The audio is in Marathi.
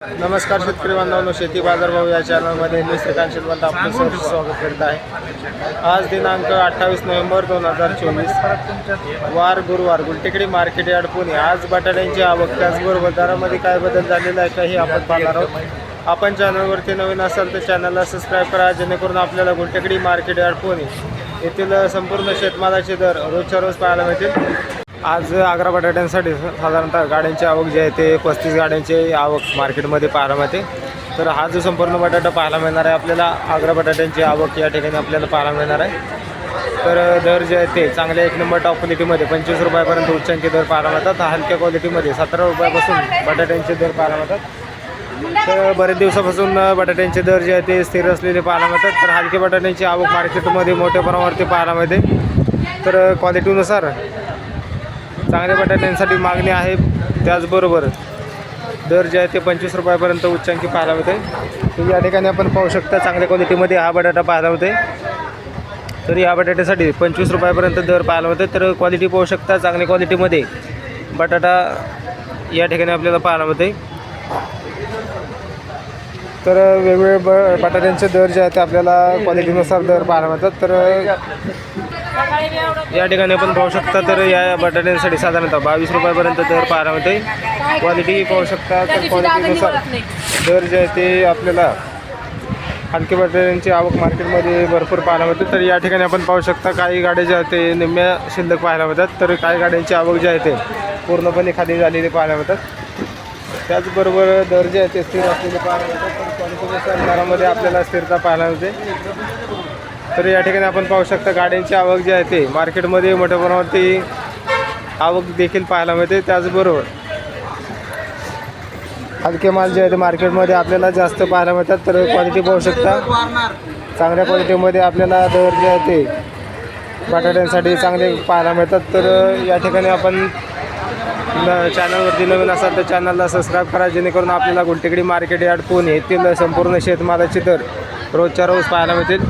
नमस्कार शेतकरी बांधवांनो शेती बाजारभाव या चॅनलमध्ये मी श्रीकांत शेतवंत आपलं सहर्ष स्वागत करीत आहे. आज दिनांक अठ्ठावीस नोव्हेंबर दोन हजार चोवीस. वार गुरुवार गुलटेकडी मार्केट यार्ड पुणे. आज बटाट्यांची आवक त्याचबरोबर दरामध्ये काय बदल झालेला आहे का हे आपण पाहणार आहोत. आपण चॅनलवरती नवीन असाल तर चॅनलला सबस्क्राईब करा जेणेकरून आपल्याला गुलटेकडी मार्केट यार्ड पुणे येथील संपूर्ण शेतमालाचे दर रोजच्या रोज पाहायला मिळतील. आज आग्रा बटाट्यांसाठी साधारणतः गाड्यांची आवक जी आहे ते पस्तीस गाड्यांची आवक मार्केटमध्ये पाहायला मिळते. तर हा जो संपूर्ण बटाटा पाहायला मिळणार आहे आपल्याला आग्रा बटाट्यांची आवक या ठिकाणी आपल्याला पाहायला मिळणार आहे. तर दर जे आहे ते चांगल्या एक नंबर टॉप क्वालिटीमध्ये पंचवीस रुपयापर्यंत उच्चांकी दर पाहायला मिळतात. हलक्या क्वालिटीमध्ये सतरा रुपयापासून बटाट्यांचे दर पाहायला मिळतात. तर बरेच दिवसापासून बटाट्यांचे दर जे आहे ते स्थिर असलेले पाहायला मिळतात. तर हलके बटाट्यांची आवक मार्केटमध्ये मोठ्या प्रमाणावरती पाहायला मिळते. तर क्वालिटीनुसार चांगल्या बटाट्यांसाठी मागणी आहे. त्याचबरोबर दर जे आहे ते पंचवीस रुपयापर्यंत उच्चांकी पाहायला मिळते. तर या ठिकाणी आपण पाहू शकता चांगल्या क्वालिटीमध्ये हा बटाटा पाहायला मिळते. तर या बटाट्यासाठी पंचवीस रुपयापर्यंत दर पाहायला मिळते. तर क्वालिटी पाहू शकता चांगल्या क्वालिटीमध्ये बटाटा या ठिकाणी आपल्याला पाहायला मिळते. तर वेगवेगळे ब बटाट्यांचे दर जे आहेत ते आपल्याला क्वालिटीनुसार दर पाहायला मिळतात तर या ठिकाणी आपण पाहू शकता तर या बटाट्यांसाठी साधारणतः बावीस रुपयापर्यंत दर पाहायला मिळते क्वालिटी पाहू शकता. तर क्वालिटीनुसार दर जे आहे ते आपल्याला हलके बटाट्यांची आवक मार्केटमध्ये भरपूर पाहायला मिळते. तर या ठिकाणी आपण पाहू शकता काही गाड्या ज्या आहेत ते निम्म्या शिल्लक पाहायला मिळतात. तर काही गाड्यांची आवक जी आहे ते पूर्णपणे खाली झालेली पाहायला मिळतात. त्याचबरोबर दर्जाचे स्थिर असलेले पाहायला मिळतात. दरामध्ये आपल्याला स्थिरता पाहायला मिळते? तर या ठिकाणी आपण पाहू शकता गाड्यांची आवक जी आहे ते मार्केटमध्ये मोठ्या प्रमाणावरती आवक देखील पाहायला मिळते. त्याचबरोबर हलके माल जे आहे ते मार्केटमध्ये आपल्याला जास्त पाहायला मिळतात. तर क्वालिटी पाहू शकता. चांगल्या क्वालिटीमध्ये आपल्याला दर जे आहे ते बटाट्यांसाठी चांगले पाहायला मिळतात. तर या ठिकाणी आपण चॅनलवरती नवीन असाल तर चॅनलला सबस्क्राईब करा जेणेकरून आपल्याला गुलटेकडी मार्केट यार्ड पुणे येथील संपूर्ण शेतमालाचे दर रोजच्या रोज पाहायला मिळतील.